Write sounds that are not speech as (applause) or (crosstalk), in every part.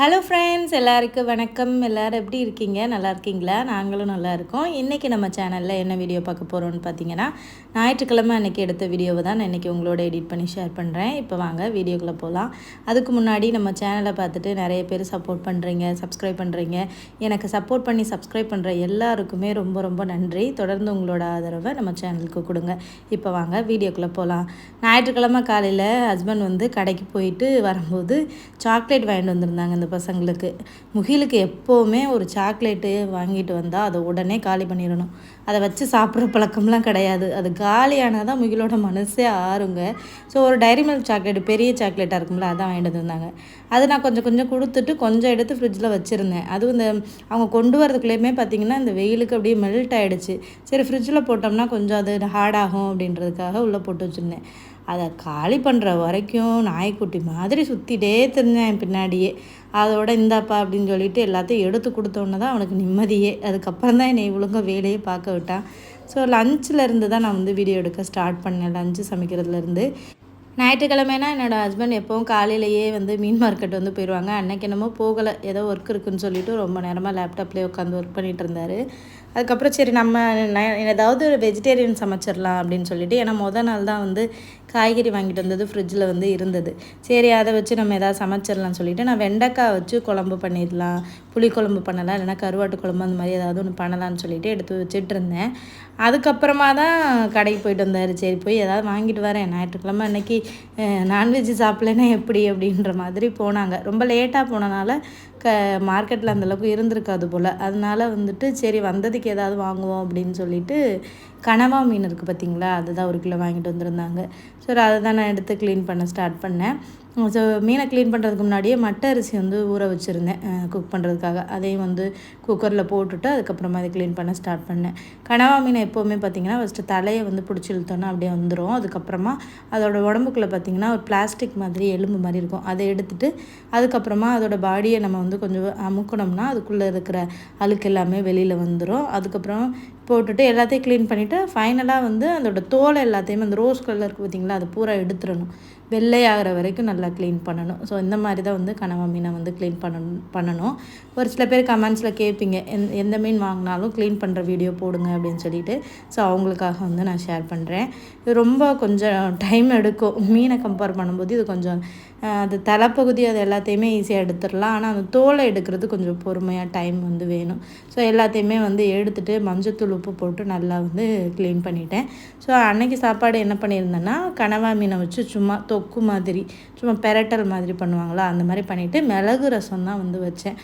Hello friends எல்லாருக்கும் வணக்கம். எல்லோரும் எப்படி இருக்கீங்க? நல்லா இருக்கீங்களா? நாங்களும் நல்லா இருக்கோம். இன்றைக்கி நம்ம சேனலில் என்ன வீடியோ பார்க்க போகிறோம்னு பார்த்தீங்கன்னா ஞாயிற்றுக்கிழமை அன்றைக்கி எடுத்த வீடியோவை தான் நான் இன்றைக்கி உங்களோட எடிட் பண்ணி ஷேர் பண்ணுறேன் இப்போ வாங்க வீடியோக்குள்ளே போகலாம் அதுக்கு முன்னாடி நம்ம சேனலை பார்த்துட்டு நிறைய பேர் சப்போர்ட் பண்ணுறீங்க சப்ஸ்கிரைப் பண்ணுறீங்க எனக்கு சப்போர்ட் பண்ணி சப்ஸ்கிரைப் பண்ணுற எல்லாருக்குமே ரொம்ப ரொம்ப நன்றி. தொடர்ந்து உங்களோட ஆதரவை நம்ம சேனலுக்கு கொடுங்க. இப்போ வாங்க வீடியோக்குள்ளே போகலாம் ஞாயிற்றுக்கிழமை காலையில் ஹஸ்பண்ட் வந்து கடைக்கு போயிட்டு வரும்போது சாக்லேட் வாங்கிட்டு வந்திருந்தாங்க. இந்த பசங்களுக்கு. முகிலுக்கு எப்போவுமே ஒரு சாக்லேட்டு வாங்கிட்டு வந்தால் அதை உடனே காலி பண்ணிடணும். அதை வச்சு சாப்பிட்ற பழக்கம்லாம் கிடையாது. அது காலியானால் தான் முகிலோட மனசே ஆறுங்க. ஸோ ஒரு டைரி மில்க் சாக்லேட் பெரிய சாக்லேட்டாக இருக்கும்ல அதான் வாங்கிட்டு வந்தாங்க அது நான் கொஞ்சம் கொஞ்சம் கொடுத்துட்டு கொஞ்சம் எடுத்து ஃப்ரிட்ஜில் வச்சுருந்தேன். அதுவும் இந்த அவங்க கொண்டு வரதுக்குள்ளேயுமே பார்த்திங்கன்னா இந்த வெயிலுக்கு அப்படியே மெல்ட் ஆகிடுச்சு சரி ஃப்ரிட்ஜில் போட்டோம்னா கொஞ்சம் அது ஹார்டாகும் அப்படின்றதுக்காக உள்ளே போட்டு வச்சுருந்தேன். அதை காலி பண்ணுற வரைக்கும் நாய்க்குட்டி மாதிரி சுற்றிட்டே தெரிஞ்சேன் பின்னாடியே. அதோட இந்தாப்பா அப்படின்னு சொல்லிட்டு எல்லாத்தையும் எடுத்து கொடுத்தோன்னு தான் அவனுக்கு நிம்மதியே. அதுக்கப்புறம் தான் என்னை இவ்வளோங்க வேலையே பார்க்க விட்டான் ஸோ லஞ்சில் இருந்து தான் நான் வந்து வீடியோ எடுக்க ஸ்டார்ட் பண்ணேன். லஞ்சு சமைக்கிறதுலேருந்து ஞாயிற்றுக்கிழமைனா என்னோடய ஹஸ்பண்ட் எப்போவும் காலையிலேயே வந்து மீன் மார்க்கெட் வந்து போயிடுவாங்க அன்னைக்கு என்னமோ போகலை. ஏதோ ஒர்க் இருக்குன்னு சொல்லிட்டு ரொம்ப நேரமாக லேப்டாப்லேயே உட்காந்து ஒர்க் பண்ணிகிட்டு இருந்தார். அதுக்கப்புறம் சரி நம்ம ஏதாவது வெஜிடேரியன் சமைச்சிடலாம் அப்படின்னு சொல்லிட்டு. ஏன்னா மொதல் நாள் தான் வந்து காய்கறி வாங்கிட்டு வந்தது ஃப்ரிட்ஜில் வந்து இருந்தது. சரி அதை வச்சு நம்ம எதாவது சமைச்சிடலாம்னு சொல்லிவிட்டு நான் வெண்டைக்காய் வச்சு குழம்பு பண்ணிடலாம் புளி குழம்பு பண்ணலாம் இல்லைனா கருவாட்டு குழம்பு அந்த மாதிரி ஏதாவது ஒன்று பண்ணலாம்னு சொல்லிட்டு எடுத்து வச்சுட்டு இருந்தேன். அதுக்கப்புறமா தான் கடைக்கு போயிட்டு வந்தார். சரி போய் ஏதாவது வாங்கிட்டு வரேன். ஞாயிற்றுக்கிழமை அன்னைக்கு நான்வெஜ் சாப்பிட்லன்னா எப்படி? அப்படின்ற மாதிரி போனாங்க. ரொம்ப லேட்டாக போனனால க மார்க்கெட்டில் அந்தளவுக்கு இருந்திருக்காது போல். அதனால வந்துட்டு சரி வந்ததுக்கு ஏதாவது வாங்குவோம் அப்படின்னு சொல்லிட்டு கனவா மீன் இருக்குது பார்த்தீங்களா? அதுதான் ஒரு கிலோ வாங்கிட்டு வந்திருந்தாங்க. ஸோ அதை தான் நான் எடுத்து க்ளீன் பண்ண ஸ்டார்ட் பண்ணேன். ஸோ மீனை க்ளீன் பண்ணுறதுக்கு முன்னாடியே மட்டை அரிசி வந்து ஊற வச்சுருந்தேன். குக் பண்ணுறதுக்காக அதையும் வந்து குக்கரில் போட்டுட்டு அதுக்கப்புறமா அதை க்ளீன் பண்ண ஸ்டார்ட் பண்ணேன். கனவா மீனை எப்போவுமே பார்த்திங்கன்னா ஃபஸ்ட்டு தலையை வந்து பிடிச்சி இழுத்தோன்னா அப்படியே வந்துடும் அதுக்கப்புறமா அதோட உடம்புக்குள்ளே பார்த்திங்கன்னா ஒரு பிளாஸ்டிக் மாதிரி எலும்பு மாதிரி இருக்கும். அதை எடுத்துகிட்டு அதுக்கப்புறமா அதோட பாடியை நம்ம வந்து கொஞ்சம் அமுக்கணும்னா அதுக்குள்ளே இருக்கிற அழுக்கு எல்லாமே வெளியில் வந்துடும் அதுக்கப்புறம் போட்டுட்டு எல்லாத்தையும் க்ளீன் பண்ணிவிட்டு ஃபைனலாக வந்து அதோட தோலை எல்லாத்தையுமே அந்த ரோஸ் கலர் இருக்குது பார்த்திங்களா அதை பூரா எடுத்துடணும். வெள்ளை ஆகிற வரைக்கும் நல்லா க்ளீன் பண்ணணும். ஸோ இந்த மாதிரி தான் வந்து கனவா மீனை வந்து க்ளீன் பண்ணணும் பண்ணணும். ஒரு சில பேர் கமெண்ட்ஸில் கேட்பீங்க எந் எந்த மீன் வாங்கினாலும் க்ளீன் பண்ணுற வீடியோ போடுங்க அப்படின்னு சொல்லிட்டு. ஸோ அவங்களுக்காக வந்து நான் ஷேர் பண்ணுறேன் இது ரொம்ப கொஞ்சம் டைம் எடுக்கும். மீனை கம்பேர் பண்ணும்போது இது கொஞ்சம் அது தலைப்பகுதி அது எல்லாத்தையுமே ஈஸியாக எடுத்துடலாம். ஆனால் அந்த தோலை எடுக்கிறது கொஞ்சம் பொறுமையாக டைம் வந்து வேணும். ஸோ எல்லாத்தையுமே வந்து எடுத்துகிட்டு மஞ்சத்தூள் உப்பு போட்டு நல்லா வந்து க்ளீன் பண்ணிட்டேன். ஸோ அன்னைக்கு சாப்பாடு என்ன பண்ணியிருந்தேன்னா கனவா மீனை வச்சு சும்மா தொக்கு மாதிரி சும்மா பெரட்டல் மாதிரி பண்ணுவாங்களா? அந்த மாதிரி பண்ணிவிட்டு மிளகு ரசம் தான் வந்து வச்சேன்.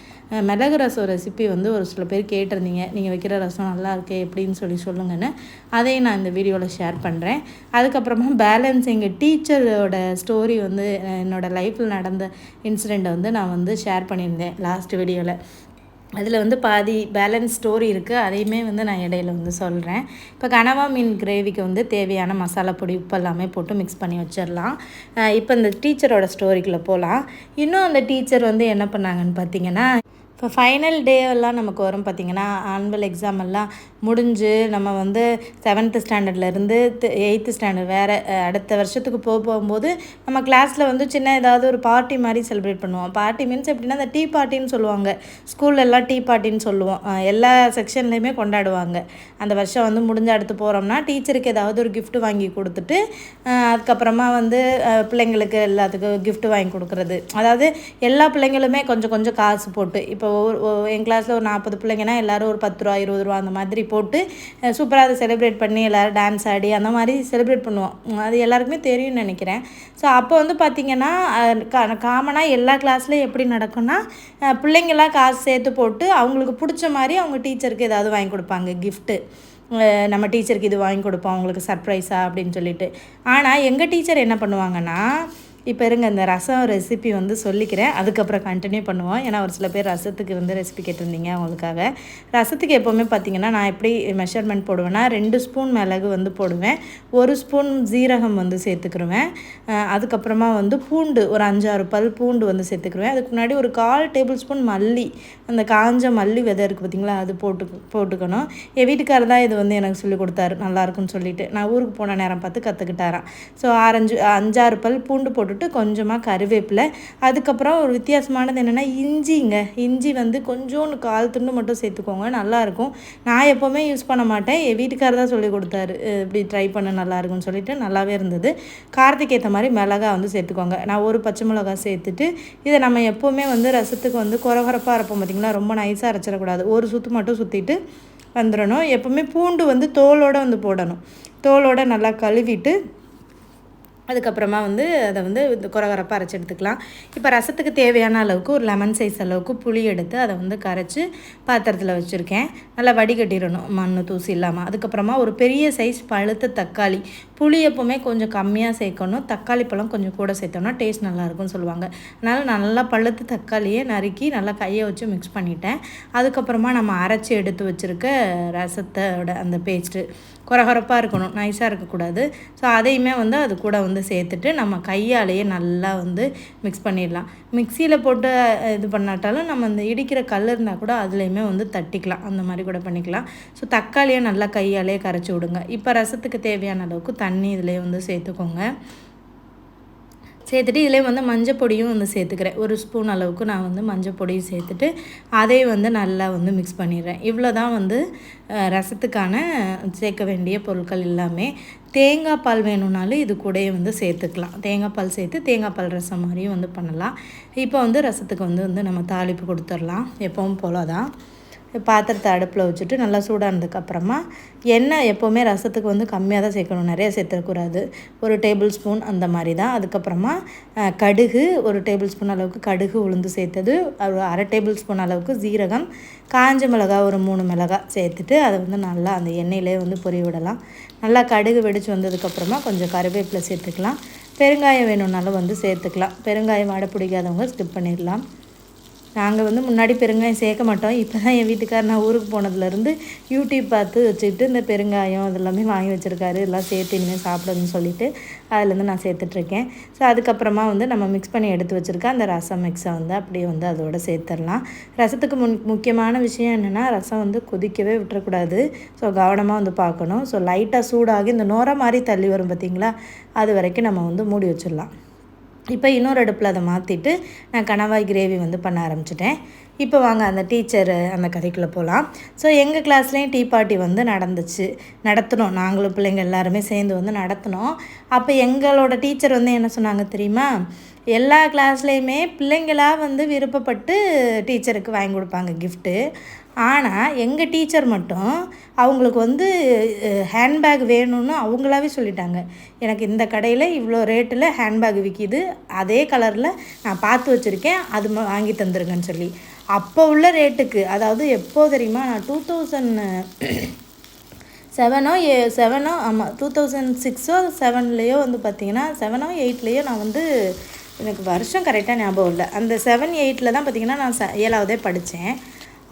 மிளகு ரசம் ரெசிபி வந்து ஒரு சில பேர் கேட்டிருந்தீங்க. நீங்கள் வைக்கிற ரசம் நல்லா இருக்கே எப்படின்னு சொல்லி சொல்லுங்கன்னு. அதையும் நான் இந்த வீடியோவில் ஷேர் பண்ணுறேன் அதுக்கப்புறமா பேலன்ஸ் எங்கள் டீச்சரோட ஸ்டோரி வந்து என்னோடய லைஃப்பில் நடந்த இன்சிடெண்ட்டை வந்து நான் வந்து ஷேர் பண்ணியிருந்தேன் லாஸ்ட் வீடியோவில் அதில் வந்து பாதி பேலன்ஸ் ஸ்டோரி இருக்குது அதையுமே வந்து நான் இடையில வந்து சொல்கிறேன் இப்போ கனவா மீன் கிரேவிக்கு வந்து தேவையான மசாலா பொடி உப்பு எல்லாமே போட்டு மிக்ஸ் பண்ணி வச்சிடலாம். இப்போ இந்த டீச்சரோட ஸ்டோரிக்குள்ளே போகலாம் இன்னும் அந்த டீச்சர் வந்து என்ன பண்ணாங்கன்னு பார்த்தீங்கன்னா இப்போ ஃபைனல் டே எல்லாம் நமக்கு வரும் பார்த்திங்கன்னா ஆனுவல் எக்ஸாம் எல்லாம் முடிஞ்சு நம்ம வந்து செவன்த்து ஸ்டாண்டர்ட்லேருந்து எயித்து ஸ்டாண்டர்ட் வேறு அடுத்த வருஷத்துக்கு போக போகும்போது நம்ம கிளாஸில் வந்து சின்ன ஏதாவது ஒரு பார்ட்டி மாதிரி செலிப்ரேட் பண்ணுவோம். பார்ட்டி மீன்ஸ் எப்படின்னா அந்த டீ பார்ட்டின்னு சொல்லுவாங்க. ஸ்கூல்ல எல்லாம் டீ பார்ட்டின்னு சொல்லுவோம். எல்லா செக்ஷன்லேயுமே கொண்டாடுவாங்க. அந்த வருஷம் வந்து முடிஞ்ச அடுத்து போகிறோம்னா டீச்சருக்கு ஏதாவது ஒரு கிஃப்ட் வாங்கி கொடுத்துட்டு அதுக்கப்புறமா வந்து பிள்ளைங்களுக்கு எல்லாத்துக்கும் கிஃப்ட் வாங்கி கொடுக்குறது. அதாவது எல்லா பிள்ளைங்களுமே கொஞ்சம் கொஞ்சம் காசு போட்டு இப்போ ஒரு என் கிளாஸில் ஒரு நாற்பது பிள்ளைங்கன்னா எல்லோரும் ஒரு பத்து ரூபா இருபது ரூபா அந்த மாதிரி போட்டு சூப்பராக அதை செலிப்ரேட் பண்ணி எல்லோரும் டான்ஸ் ஆடி அந்த மாதிரி செலிப்ரேட் பண்ணுவோம். அது எல்லாருக்குமே தெரியும்னு நினைக்கிறேன். ஸோ அப்போ வந்து பார்த்திங்கன்னா காமனாக எல்லா கிளாஸ்லேயும் எப்படி நடக்கும்னா பிள்ளைங்களாம் காசு சேர்த்து போட்டு அவங்களுக்கு பிடிச்ச மாதிரி அவங்க டீச்சருக்கு ஏதாவது வாங்கி கொடுப்பாங்க கிஃப்ட்டு நம்ம டீச்சருக்கு இது வாங்கி கொடுப்போம் அவங்களுக்கு சர்ப்ரைஸா அப்படின்னு சொல்லிட்டு. ஆனால் எங்கள் டீச்சர் என்ன பண்ணுவாங்கன்னா இப்போ இருங்க இந்த ரசம் ரெசிபி வந்து சொல்லிக்கிறேன். அதுக்கப்புறம் கண்டினியூ பண்ணுவோம். ஏன்னா ஒரு சில பேர் ரசத்துக்கு வந்து ரெசிபி கேட்டிருந்தீங்க அவங்களுக்காக. ரசத்துக்கு எப்போவுமே பார்த்தீங்கன்னா நான் எப்படி மெஷர்மெண்ட் போடுவேன்னா ரெண்டு ஸ்பூன் மிளகு வந்து போடுவேன். ஒரு ஸ்பூன் ஜீரகம் வந்து சேர்த்துக்கிருவேன். அதுக்கப்புறமா வந்து பூண்டு ஒரு அஞ்சாறு பல் பூண்டு வந்து சேர்த்துக்கிருவேன். அதுக்கு முன்னாடி ஒரு கால் டேபிள் ஸ்பூன் மல்லி அந்த காஞ்ச மல்லி விதை இருக்குது பார்த்தீங்களா அது போட்டு போட்டுக்கணும். என் வீட்டுக்காரர் தான் இது வந்து எனக்கு சொல்லி கொடுத்தாரு. நல்லாயிருக்குன்னு சொல்லிட்டு. நான் ஊருக்கு போன நேரம் பார்த்து கற்றுக்கிட்டாரான் ஸோ ஆரஞ்சு அஞ்சாறு பல் பூண்டு போட்டு போட்டுட்டு கொஞ்சமாக கருவேப்பிலை. அதுக்கப்புறம் ஒரு வித்தியாசமானது என்னென்னா இஞ்சிங்க. இஞ்சி வந்து கொஞ்சோண்டு கால் துண்டு மட்டும் சேர்த்துக்கோங்க நல்லாயிருக்கும். நான் எப்போவுமே யூஸ் பண்ண மாட்டேன். என் வீட்டுக்காரர் தான் சொல்லி கொடுத்தாரு இப்படி ட்ரை பண்ண நல்லாயிருக்கும்னு சொல்லிட்டு நல்லாவே இருந்தது. காரத்துக்கு ஏற்ற மாதிரி மிளகா வந்து சேர்த்துக்கோங்க. நான் ஒரு பச்சை மிளகா சேர்த்துட்டு இதை நம்ம எப்போவுமே வந்து ரசத்துக்கு வந்து குறகுறப்பாக இருப்போம் பார்த்திங்களா ரொம்ப நைஸாக அரைச்சிடக்கூடாது. ஒரு சுற்று மட்டும் சுற்றிட்டு வந்துடணும். எப்போவுமே பூண்டு வந்து தோலோடு வந்து போடணும். தோலோடு நல்லா கழுவிட்டு அதுக்கப்புறமா வந்து அதை வந்து இந்த குறகரப்பாக அரைச்சி எடுத்துக்கலாம். இப்போ ரசத்துக்கு தேவையான அளவுக்கு ஒரு லெமன் சைஸ் அளவுக்கு புளி எடுத்து அதை வந்து கரைச்சி பாத்திரத்தில் வச்சுருக்கேன். நல்லா வடிகட்டிடணும் மண் தூசி இல்லாமல் அதுக்கப்புறமா ஒரு பெரிய சைஸ் பழுத்த தக்காளி புளி எப்போவுமே கொஞ்சம் கம்மியாக சேர்க்கணும். தக்காளி பழம் கொஞ்சம் கூட சேர்த்தோம்னா டேஸ்ட் நல்லாயிருக்கும்னு சொல்லுவாங்க. அதனால் நல்லா பழுத்து தக்காளியை நறுக்கி நல்லா கையை வச்சு மிக்ஸ் பண்ணிட்டேன். அதுக்கப்புறமா நம்ம அரைச்சி எடுத்து வச்சுருக்க ரசத்தோட அந்த பேஸ்ட்டு குறகுறப்பாக இருக்கணும். நைஸாக இருக்கக்கூடாது. ஸோ அதையுமே வந்து அது கூட வந்து சேர்த்துட்டு நம்ம கையாலேயே நல்லா வந்து மிக்ஸ் பண்ணிடலாம். மிக்சியில் போட்டு இது பண்ணாட்டாலும் நம்ம இந்த இடிக்கிற கல் இருந்தால் கூட அதுலேயுமே வந்து தட்டிக்கலாம். அந்த மாதிரி கூட பண்ணிக்கலாம். ஸோ தக்காளியை நல்லா கையாலேயே கரைச்சி விடுங்க. இப்போ ரசத்துக்கு தேவையான அளவுக்கு தண்ணி இதிலே வந்து சேர்த்துக்கோங்க. சேர்த்துட்டு இதிலே வந்து மஞ்சள் பொடியும் வந்து சேர்த்துக்கிறேன். ஒரு ஸ்பூன் அளவுக்கு நான் வந்து மஞ்சள் பொடியும் சேர்த்துட்டு அதை வந்து நல்லா வந்து மிக்ஸ் பண்ணிடுறேன். இவ்வளோ தான் வந்து ரசத்துக்கான சேர்க்க வேண்டிய பொருட்கள் எல்லாமே. தேங்காய் பால் வேணும்னாலும் இது கூடயே வந்து சேர்த்துக்கலாம். தேங்காய் பால் சேர்த்து தேங்காய் பால் ரசம் மாதிரியும் வந்து பண்ணலாம். இப்போ வந்து ரசத்துக்கு வந்து வந்து நம்ம தாளிப்பு கொடுத்துடலாம். எப்பவும் போல தான் பாத்திரத்தை அடுப்பில் வச்சுட்டு நல்லா சூடானதுக்கப்புறமா எண்ணெய் எப்போவுமே ரசத்துக்கு வந்து கம்மியாக தான் சேர்க்கணும். நிறைய சேர்த்துக்கூடாது ஒரு டேபிள் ஸ்பூன் அந்த மாதிரி தான். அதுக்கப்புறமா கடுகு ஒரு டேபிள் ஸ்பூன் அளவுக்கு கடுகு உளுந்து சேர்த்தது. ஒரு அரை டேபிள் ஸ்பூன் அளவுக்கு ஜீரகம் காஞ்ச மிளகா ஒரு மூணு மிளகா சேர்த்துட்டு அதை வந்து நல்லா அந்த எண்ணெயிலே வந்து பொறி விடலாம். நல்லா கடுகு வெடித்து வந்ததுக்கப்புறமா கொஞ்சம் கருவேப்பிலை சேர்த்துக்கலாம். பெருங்காயம் வேணும்னாலும் வந்து சேர்த்துக்கலாம். பெருங்காயம் வாட பிடிக்காதவங்க ஸ்கிப் பண்ணிடலாம். நாங்கள் வந்து முன்னாடி பெருங்காயம் சேர்க்க மாட்டோம். இப்போ தான் என் வீட்டுக்கார் நான் ஊருக்கு போனதுலேருந்து யூடியூப் பார்த்து வச்சுக்கிட்டு இந்த பெருங்காயம் அதெல்லாமே வாங்கி வச்சுருக்காரு. எல்லாம் சேர்த்து இனிமேல் சாப்பிடணும்னு சொல்லிவிட்டு அதுலேருந்து நான் சேர்த்துட்ருக்கேன். ஸோ அதுக்கப்புறமா வந்து நம்ம மிக்ஸ் பண்ணி எடுத்து வச்சுருக்க அந்த ரசம் மிக்ஸை வந்து அப்படியே வந்து அதோட சேர்த்துடலாம். ரசத்துக்கு முன் முக்கியமான விஷயம் என்னென்னா ரசம் வந்து கொதிக்கவே விட்டுறக்கூடாது. ஸோ கவனமாக வந்து பார்க்கணும். ஸோ லைட்டாக சூடாகி இந்த நோரா மாதிரி தள்ளி வரும் பார்த்திங்களா அது வரைக்கும் நம்ம வந்து மூடி வச்சிடலாம். இப்போ இன்னொரு அடுப்பில் அதை மாற்றிட்டு நான் கணவாய் கிரேவி வந்து பண்ண ஆரம்பிச்சிட்டேன். இப்போ வாங்க அந்த டீச்சர் அந்த கதைக்குள்ளே போகலாம். ஸோ எங்கள் கிளாஸ்லேயும் டீ பார்ட்டி வந்து நடந்துச்சு. நடத்தினோம் நாங்களும் பிள்ளைங்க எல்லாருமே சேர்ந்து வந்து நடத்தினோம் அப்போ எங்களோட டீச்சர் வந்து என்ன சொன்னாங்க தெரியுமா? எல்லா கிளாஸ்லேயுமே பிள்ளைங்களாக வந்து விருப்பப்பட்டு டீச்சருக்கு வாங்கி கொடுப்பாங்க கிஃப்ட்டு. ஆனால் எங்கள் டீச்சர் மட்டும் அவங்களுக்கு வந்து ஹேண்ட்பேக் வேணும்னு அவங்களாவே சொல்லிட்டாங்க. எனக்கு இந்த கடையில் இவ்வளோ ரேட்டில் ஹேண்ட்பேக் விற்கிது அதே கலரில் நான் பார்த்து வச்சுருக்கேன். அது வாங்கி தந்துருங்கன்னு சொல்லி. அப்போ உள்ள ரேட்டுக்கு அதாவது எப்போ தெரியுமா நான் டூ தௌசண்ட் செவனோ ஏ செவனோ ஆமாம் டூ தௌசண்ட் சிக்ஸோ செவன்லேயோ வந்து பார்த்தீங்கன்னா செவனோ எயிட்லேயோ நான் வந்து எனக்கு வருஷம் கரெக்டாக ஞாபகம் இல்லை. அந்த செவன் எயிட்டில் தான் பார்த்திங்கன்னா நான் ச ஏழாவதே படித்தேன்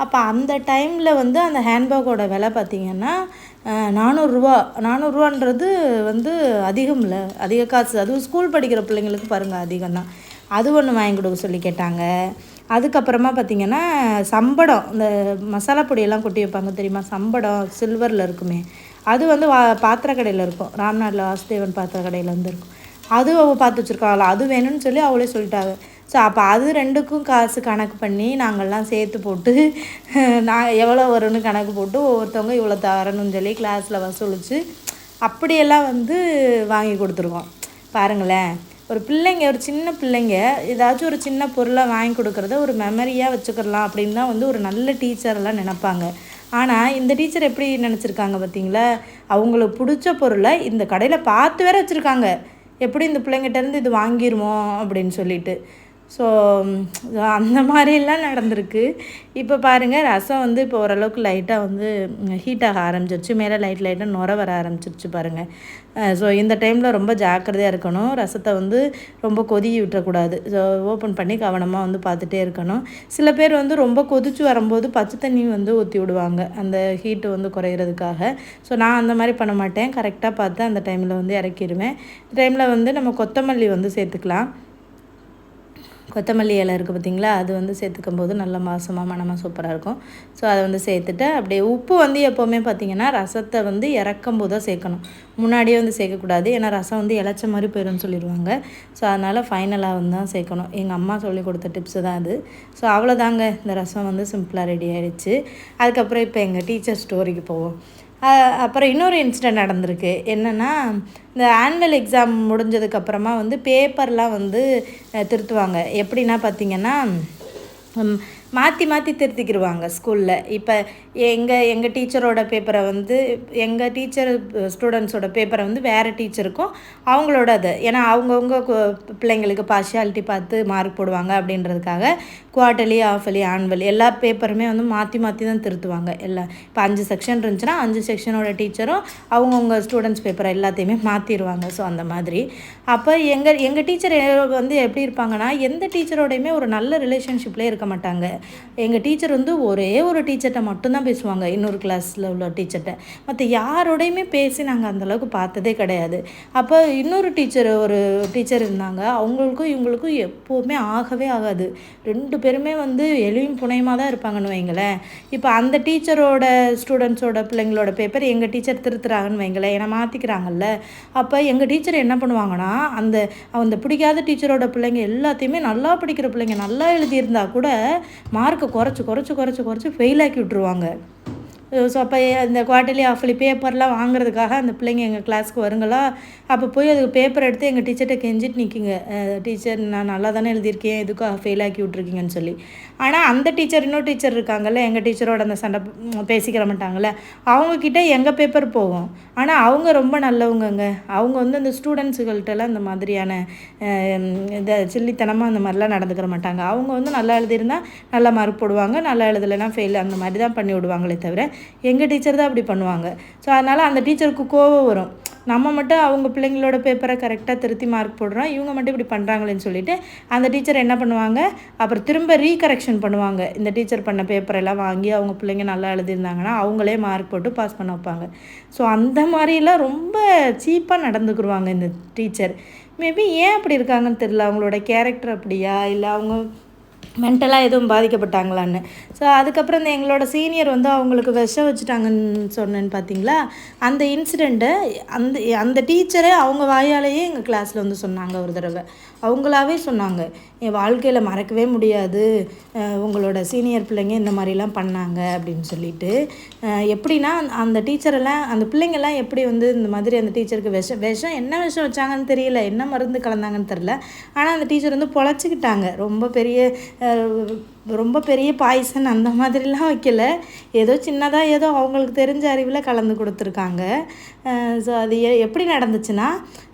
அப்போ அந்த டைமில் வந்து அந்த ஹேண்ட்பேக்கோட விலை பார்த்திங்கன்னா நானூறுரூவா. நானூறுரூவான்றது வந்து அதிகம் இல்லை அதிக காசு. அதுவும் ஸ்கூல் படிக்கிற பிள்ளைங்களுக்கு பாருங்கள் அதிகம் தான் அது ஒன்று வாங்கி கொடுக்க சொல்லி கேட்டாங்க. அதுக்கப்புறமா பார்த்திங்கன்னா சம்படம். இந்த மசாலா பொடியெல்லாம் கொட்டி வைப்பாங்க தெரியுமா? சம்படம் சில்வரில் இருக்குமே. அது வந்து வா பாத்திர கடையில் இருக்கும். ராம்நாட்டில் வாசுதேவன் பாத்திர கடையில் வந்து இருக்கும். அது அவள் பார்த்து வச்சுருக்காங்களா அது வேணும்னு சொல்லி அவளே சொல்லிட்டாங்க. ஸோ அப்போ அது ரெண்டுக்கும் காசு கணக்கு பண்ணி நாங்கள்லாம் சேர்த்து போட்டு (laughs) நான் எவ்வளோ வரும்னு கணக்கு போட்டு ஒவ்வொருத்தவங்க இவ்வளோ தரணும்னு சொல்லி கிளாஸில் வசூலித்து அப்படியெல்லாம் வந்து வாங்கி கொடுத்துருக்கோம். பாருங்களேன் ஒரு பிள்ளைங்க ஒரு சின்ன பிள்ளைங்க ஏதாச்சும் ஒரு சின்ன பொருளை வாங்கி கொடுக்குறத ஒரு மெமரியாக வச்சுக்கிறலாம் அப்படின்னு தான் வந்து ஒரு நல்ல டீச்சரெல்லாம் நினப்பாங்க. ஆனால் இந்த டீச்சர் எப்படி நினச்சிருக்காங்க பார்த்தீங்களா? அவங்களுக்கு பிடிச்ச பொருளை இந்த கடையில் பார்த்து வேற வச்சுருக்காங்க. எப்படி இந்த பிள்ளைங்கிட்டேருந்து இது வாங்கிடுவோம் அப்படின்னு சொல்லிட்டு. ஸோ அந்த மாதிரிலாம் நடந்திருக்கு. இப்போ பாருங்கள் ரசம் வந்து இப்போ ஓரளவுக்கு லைட்டாக வந்து ஹீட் ஆக ஆரம்பிச்சிருச்சு. மேலே லைட் லைட்டாக நுர வர ஆரம்பிச்சிருச்சு பாருங்கள் ஸோ இந்த டைமில் ரொம்ப ஜாக்கிரதையாக இருக்கணும். ரசத்தை வந்து ரொம்ப கொதி விட்டுறக்கூடாது ஸோ ஓப்பன் பண்ணி கவனமாக வந்து பார்த்துட்டே இருக்கணும். சில பேர் வந்து ரொம்ப கொதிச்சு வரும்போது பச்சை தண்ணி வந்து ஊற்றி விடுவாங்க. அந்த ஹீட்டு வந்து குறையிறதுக்காக. ஸோ நான் அந்த மாதிரி பண்ண மாட்டேன். கரெக்டாக பார்த்து அந்த டைமில் வந்து இறக்கிடுவேன் டைமில் வந்து நம்ம கொத்தமல்லி வந்து சேர்த்துக்கலாம். கொத்தமல்லி இலை இருக்குது பார்த்திங்களா? அது வந்து சேர்த்துக்கும் போது நல்ல மாசமாக மனமாக சூப்பராக இருக்கும். ஸோ அதை வந்து சேர்த்துட்டு அப்படியே உப்பு வந்து எப்போவுமே பார்த்திங்கன்னா ரசத்தை வந்து இறக்கும் போது தான் சேர்க்கணும். முன்னாடியே வந்து சேர்க்கக்கூடாது. ஏன்னா ரசம் வந்து இலச்ச மாதிரி போயிடும்னு சொல்லிடுவாங்க. ஸோ அதனால் ஃபைனலாக வந்து தான் சேர்க்கணும். எங்கள் அம்மா சொல்லி கொடுத்த டிப்ஸு தான் அது. ஸோ அவ்வளோதாங்க இந்த ரசம் வந்து சிம்பிளாக ரெடி ஆகிடுச்சு அதுக்கப்புறம் இப்போ எங்கள் டீச்சர் ஸ்டோரிக்கு போவோம். அப்புறம் இன்னொரு இன்சிடெண்ட் நடந்திருக்கு. என்னென்னா இந்த ஆனுவல் எக்ஸாம் முடிஞ்சதுக்கப்புறமா வந்து பேப்பர்லாம் வந்து திருத்துவாங்க. எப்படின்னா பார்த்திங்கன்னா மாற்றி மாற்றி திருத்திக்கிடுவாங்க ஸ்கூலில் இப்போ எங்கள் எங்கள் டீச்சரோட பேப்பரை வந்து எங்கள் டீச்சர் ஸ்டூடெண்ட்ஸோட பேப்பரை வந்து வேறு டீச்சருக்கும் அவங்களோட அது ஏன்னா அவங்கவுங்க பிள்ளைங்களுக்கு பார்ஷியாலிட்டி பார்த்து மார்க் போடுவாங்க அப்படின்றதுக்காக குவார்ட்டர்லி ஆஃபலி ஆன்வலி எல்லா பேப்பருமே வந்து மாற்றி மாற்றி தான் திருத்துவாங்க. எல்லாம் இப்போ அஞ்சு செக்ஷன் இருந்துச்சுன்னா அஞ்சு செக்ஷனோட டீச்சரும் அவங்கவுங்க ஸ்டூடெண்ட்ஸ் பேப்பரை எல்லாத்தையுமே மாற்றிடுவாங்க ஸோ அந்த மாதிரி. அப்போ எங்கள் எங்கள் டீச்சர் வந்து எப்படி இருப்பாங்கன்னா எந்த டீச்சரோடையுமே ஒரு நல்ல ரிலேஷன்ஷிப்லேயே இருக்க மாட்டாங்க. எங்கள் டீச்சர் வந்து ஒரே ஒரு டீச்சர்கிட்ட மட்டும்தான் பேசுவாங்க. இன்னொரு கிளாஸில் உள்ள டீச்சர்கிட்ட மற்ற யாரோடையுமே பேசி நாங்கள் அந்தளவுக்கு பார்த்ததே கிடையாது. அப்போ இன்னொரு டீச்சர் ஒரு டீச்சர் இருந்தாங்க. அவங்களுக்கும் இவங்களுக்கும் எப்போவுமே ஆகவே ஆகாது. ரெண்டு பேருமே வந்து எளியும் புனையமாக தான் இருப்பாங்கன்னு வைங்களேன். இப்போ அந்த டீச்சரோட ஸ்டூடெண்ட்ஸோட பிள்ளைங்களோட பேப்பர் எங்கள் டீச்சர் திருத்துறாங்கன்னு வைங்களேன். ஏன்னா மாற்றிக்கிறாங்கல்ல அப்போ எங்கள் டீச்சர் என்ன பண்ணுவாங்கன்னா அந்த அந்த பிடிக்காத டீச்சரோட பிள்ளைங்க எல்லாத்தையுமே நல்லா படிக்கிற பிள்ளைங்க நல்லா எழுதியிருந்தா கூட மார்க்கை குறைச்சி குறைச்சி குறைச்சி குறைச்சி ஃபெயில் ஆக்கி விட்ருவாங்க ஸோ அப்போ இந்த குவார்ட்டர்லி ஆஃப்லி பேப்பர்லாம் வாங்குறதுக்காக அந்த பிள்ளைங்க எங்கள் கிளாஸ்க்கு வருங்களா? அப்போ போய் அதுக்கு பேப்பர் எடுத்து எங்கள் டீச்சர்கிட்ட கெஞ்சிட்டு நிற்கிங்க டீச்சர் நான் நல்லா தானே எழுதியிருக்கேன். எதுக்காக ஃபெயில் ஆக்கி விட்ருக்கீங்கன்னு சொல்லி. ஆனால் அந்த டீச்சர் இன்னொரு டீச்சர் இருக்காங்கல்ல எங்கள் டீச்சரோட அந்த சண்டை பேசிக்கிற மாட்டாங்கள்ல அவங்கக்கிட்ட எங்கள் பேப்பர் போகும்? ஆனால் அவங்க ரொம்ப நல்லவங்கங்க. அவங்க வந்து அந்த ஸ்டூடெண்ட்ஸுகள்கிட்டலாம் இந்த மாதிரியான இந்த சில்லித்தனமாக அந்த மாதிரிலாம் நடந்துக்கிற மாட்டாங்க. அவங்க வந்து நல்லா எழுதியிருந்தால் நல்லா மார்க் போடுவாங்க. நல்லா எழுதலைன்னா ஃபெயில் அந்த மாதிரி தான் பண்ணி விடுவாங்களே தவிர எங்கள் டீச்சர் தான் அப்படி பண்ணுவாங்க. ஸோ அதனால் அந்த டீச்சருக்கு கோவம் வரும். நம்ம மட்டும் அவங்க பிள்ளைங்களோட பேப்பரை கரெக்டாக திருத்தி மார்க் போடுறோம். இவங்க மட்டும் இப்படி பண்ணுறாங்களேன்னு சொல்லிட்டு அந்த டீச்சர் என்ன பண்ணுவாங்க? அப்புறம் திரும்ப ரீகரெக்ஷன் பண்ணுவாங்க. இந்த டீச்சர் பண்ண பேப்பரெல்லாம் வாங்கி அவங்க பிள்ளைங்க நல்லா எழுதியிருந்தாங்கன்னா அவங்களே மார்க் போட்டு பாஸ் பண்ண வைப்பாங்க. ஸோ அந்த மாதிரிலாம் ரொம்ப சீப்பாக நடந்துக்குருவாங்க இந்த டீச்சர் மேபி ஏன் அப்படி இருக்காங்கன்னு தெரில அவங்களோட கேரக்டர் அப்படியா? இல்லை அவங்க மென்டலாக எதுவும் பாதிக்கப்பட்டாங்களான்னு. ஸோ அதுக்கப்புறம் இந்த எங்களோட சீனியர் வந்து அவங்களுக்கு விஷம் வச்சுட்டாங்கன்னு சொன்னேன்னு பார்த்தீங்களா அந்த இன்சிடெண்ட்டை அந்த அந்த டீச்சரே அவங்க வாயாலேயே எங்கள் கிளாஸில் வந்து சொன்னாங்க ஒரு தடவை. அவங்களாவே சொன்னாங்க. என் வாழ்க்கையில் மறக்கவே முடியாது. உங்களோட சீனியர் பிள்ளைங்க இந்த மாதிரிலாம் பண்ணாங்க அப்படின்னு சொல்லிட்டு. எப்படின்னா அந்த டீச்சரெல்லாம் அந்த பிள்ளைங்கள்லாம் எப்படி வந்து இந்த மாதிரி அந்த டீச்சருக்கு விஷம் விஷம் என்ன விஷம் வச்சாங்கன்னு தெரியல என்ன மருந்து கலந்தாங்கன்னு தெரில ஆனால் அந்த டீச்சர் வந்து பொழைச்சிக்கிட்டாங்க. ரொம்ப பெரிய ரொம்ப பெரிய பாய்சன் அந்த மாதிரிலாம் வைக்கல. ஏதோ சின்னதாக ஏதோ அவங்களுக்கு தெரிஞ்ச அறிவில் கலந்து கொடுத்துருக்காங்க. ஸோ அது எப்படி நடந்துச்சுன்னா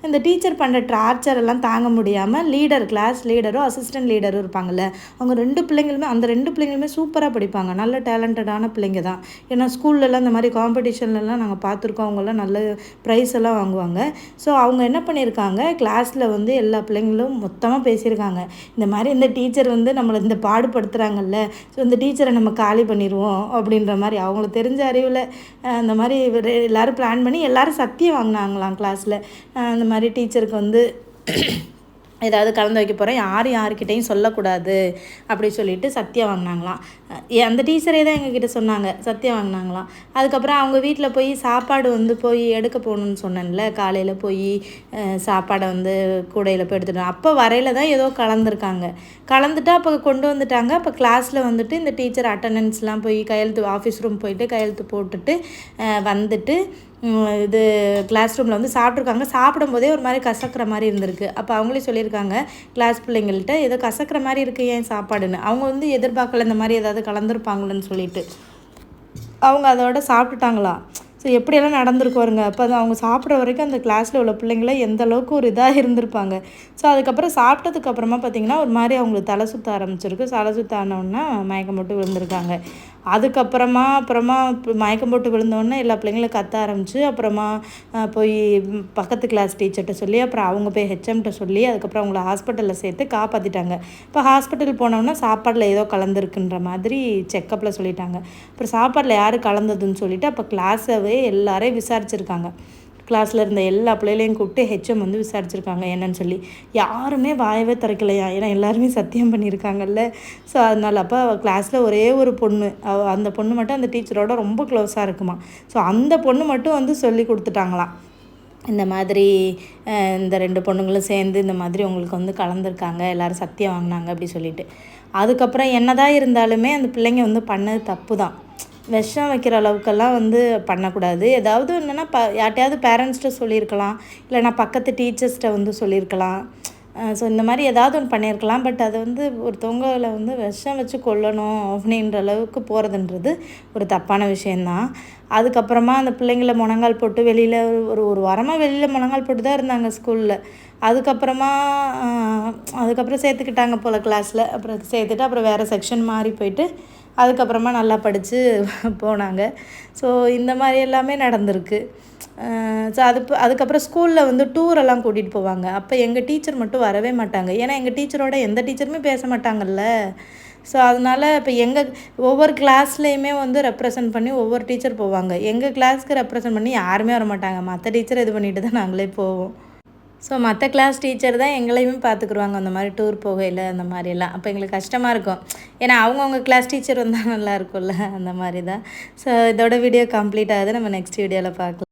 இந்த டீச்சர் பண்ணுற டார்ச்சர் எல்லாம் தாங்க முடியாமல் லீடர் கிளாஸ் லீடரும் அசிஸ்டன்ட் லீடரும் இருப்பாங்கள்ல அவங்க ரெண்டு பிள்ளைங்களுமே அந்த ரெண்டு பிள்ளைங்களுமே சூப்பராக படிப்பாங்க. நல்ல டேலண்டடான பிள்ளைங்க தான். ஏன்னா ஸ்கூல்லலாம் இந்த மாதிரி காம்படிஷன்லலாம் நாங்கள் பார்த்துருக்கோம். அவங்களாம் நல்ல ப்ரைஸ் எல்லாம் வாங்குவாங்க. ஸோ அவங்க என்ன பண்ணியிருக்காங்க கிளாஸில் வந்து எல்லா பிள்ளைங்களும் மொத்தமாக பேசியிருக்காங்க. இந்த மாதிரி இந்த டீச்சர் வந்து நம்மளை இந்த பாடுபடுத்த இருக்கிறாங்கல்ல ஸோ இந்த டீச்சரை நம்ம காலி பண்ணிடுவோம் அப்படின்ற மாதிரி அவங்களுக்கு தெரிஞ்ச அறிவில் அந்த மாதிரி எல்லோரும் பிளான் பண்ணி எல்லோரும் சத்தியம் வாங்கினாங்களாம் கிளாஸில் அந்த மாதிரி டீச்சருக்கு வந்து ஏதாவது கலந்து வைக்க போகிறேன் யார் யாருக்கிட்டையும் சொல்லக்கூடாது அப்படி சொல்லிட்டு சத்தியம் வாங்கினாங்களாம். அந்த டீச்சரே தான் எங்ககிட்ட சொன்னாங்க. சத்தியம் வாங்கினாங்களாம். அதுக்கப்புறம் அவங்க வீட்டில் போய் சாப்பாடு வந்து போய் எடுக்க போகணுன்னு சொன்னேன்ல. காலையில் போய் சாப்பாடை வந்து கூடையில் போய் எடுத்துட்டோம் அப்போ வரையில் தான் ஏதோ கலந்துருக்காங்க. கலந்துட்டு அப்போ கொண்டு வந்துட்டாங்க. அப்போ கிளாஸில் வந்துட்டு இந்த டீச்சர் அட்டண்டன்ஸ்லாம் போய் கையெழுத்து ஆஃபீஸ் ரூம் போயிட்டு கையெழுத்து போட்டுட்டு வந்துட்டு இது கிளாஸ் ரூமில் வந்து சாப்பிட்ருக்காங்க சாப்பிடும்போதே ஒரு மாதிரி கசக்கிற மாதிரி இருந்திருக்கு. அப்போ அவங்களே சொல்லியிருக்காங்க கிளாஸ் பிள்ளைங்கள்ட்ட ஏதோ கசக்கிற மாதிரி இருக்குது ஏன் சாப்பாடுன்னு. அவங்க வந்து எதிர்பார்க்கல இந்த மாதிரி ஏதாவது கலந்துருப்பாங்களேன்னு சொல்லிட்டு. அவங்க அதோட சாப்பிட்டுட்டாங்களா? ஸோ எப்படியெல்லாம் நடந்திருக்கு வருங்க அப்போ அது அவங்க சாப்பிட்ற வரைக்கும் அந்த கிளாஸில் உள்ள பிள்ளைங்கள எந்த அளவுக்கு ஒரு இதாக இருந்திருப்பாங்க. ஸோ அதுக்கப்புறம் சாப்பிட்டதுக்கப்புறமா பார்த்தீங்கன்னா பார்த்திங்கன்னா ஒரு மாதிரி அவங்களுக்கு தலை சுற்ற ஆரம்பிச்சிருக்கு. தலை சுற்ற ஆனோன்னா மயக்கம் போட்டு விழுந்திருக்காங்க. அதுக்கப்புறமா அப்புறமா மயக்கம் போட்டு விழுந்தோடனே எல்லா பிள்ளைங்களும் கத்த ஆரம்பிச்சு அப்புறமா போய் பக்கத்து கிளாஸ் டீச்சர்கிட்ட சொல்லி அப்புறம் அவங்க போய் ஹெச்எம்கிட்ட சொல்லி அதுக்கப்புறம் அவங்கள ஹாஸ்பிட்டலில் சேர்த்து காப்பாற்றிட்டாங்க இப்போ ஹாஸ்பிட்டல் போனோன்னா சாப்பாடில் ஏதோ கலந்துருக்குன்ற மாதிரி செக்கப்பில் சொல்லிட்டாங்க. அப்புறம் சாப்பாடில் யார் கலந்ததுன்னு சொல்லிட்டு அப்போ கிளாஸவே எல்லாரையும் விசாரிச்சிருக்காங்க. கிளாஸில் இருந்த எல்லா பிள்ளைகளையும் கூப்பிட்டு ஹெச்எம் வந்து விசாரிச்சிருக்காங்க என்னன்னு சொல்லி. யாருமே வாயவே திறக்கலையா? ஏன்னா எல்லாருமே சத்தியம் பண்ணியிருக்காங்கல்ல. ஸோ அதனால் அப்போ கிளாஸில் ஒரே ஒரு பொண்ணு. அவ அந்த பொண்ணு மட்டும் அந்த டீச்சரோட ரொம்ப க்ளோஸாக இருக்குமா? ஸோ அந்த பொண்ணு மட்டும் வந்து சொல்லி கொடுத்துட்டாங்களாம் இந்த மாதிரி இந்த ரெண்டு பொண்ணுங்களும் சேர்ந்து இந்த மாதிரி உங்களுக்கு வந்து கலந்துருக்காங்க எல்லோரும் சத்தியம் வாங்கினாங்க அப்படி சொல்லிட்டு. அதுக்கப்புறம் என்னதான் இருந்தாலுமே அந்த பிள்ளைங்க வந்து பண்ணது தப்பு தான் விஷம் வைக்கிற அளவுக்கெல்லாம் வந்து பண்ணக்கூடாது. ஏதாவது என்னென்னா ப யார்ட்டையாவது பேரண்ட்ஸ்கிட்ட சொல்லியிருக்கலாம். இல்லைனா பக்கத்து டீச்சர்ஸ்கிட்ட வந்து சொல்லியிருக்கலாம். ஸோ இந்த மாதிரி ஏதாவது ஒன்று பண்ணியிருக்கலாம். பட் அது வந்து ஒருத்தவங்களை வந்து விஷம் வச்சு கொல்லணும் அப்படின்ற அளவுக்கு போகிறதுன்றது ஒரு தப்பான விஷயந்தான் அதுக்கப்புறமா அந்த பிள்ளைங்கள முழங்கால் போட்டு வெளியில் ஒரு ஒரு வாரமாக வெளியில் முழங்கால் போட்டு தான் இருந்தாங்க ஸ்கூலில் அதுக்கப்புறமா அதுக்கப்புறம் சேர்த்துக்கிட்டாங்க போல் கிளாஸில் அப்புறம் சேர்த்துட்டு அப்புறம் வேறு செக்ஷன் மாறி போயிட்டு அதுக்கப்புறமா நல்லா படித்து போனாங்க. ஸோ இந்த மாதிரி எல்லாமே நடந்திருக்கு. ஸோ அது அதுக்கப்புறம் ஸ்கூலில் வந்து டூரெல்லாம் கூட்டிகிட்டு போவாங்க. அப்போ எங்கள் டீச்சர் மட்டும் வரவே மாட்டாங்க. ஏன்னா எங்கள் டீச்சரோட எந்த டீச்சருமே பேச மாட்டாங்கல்ல. ஸோ அதனால் இப்போ எங்கள் ஒவ்வொரு கிளாஸ்லேயுமே வந்து ரெப்ரசன்ட் பண்ணி ஒவ்வொரு டீச்சர் போவாங்க. எங்கள் கிளாஸ்க்கு ரெப்ரசன்ட் பண்ணி யாருமே வர மாட்டாங்க மற்ற டீச்சர் இது பண்ணிட்டு தான் நாங்களே போவோம். ஸோ மற்ற கிளாஸ் டீச்சர் தான் எங்களையுமே பார்த்துக்குருவாங்க அந்த மாதிரி டூர் போகையில் அந்த மாதிரிலாம் அப்போ எங்களுக்கு கஷ்டமாக இருக்கும். ஏன்னா அவங்கவுங்க கிளாஸ் டீச்சர் வந்தால் நல்லா இருக்கும்ல அந்த மாதிரி தான் ஸோ இதோட வீடியோ கம்ப்ளீட் ஆகுது. நம்ம நெக்ஸ்ட் வீடியோவில் பார்க்கலாம்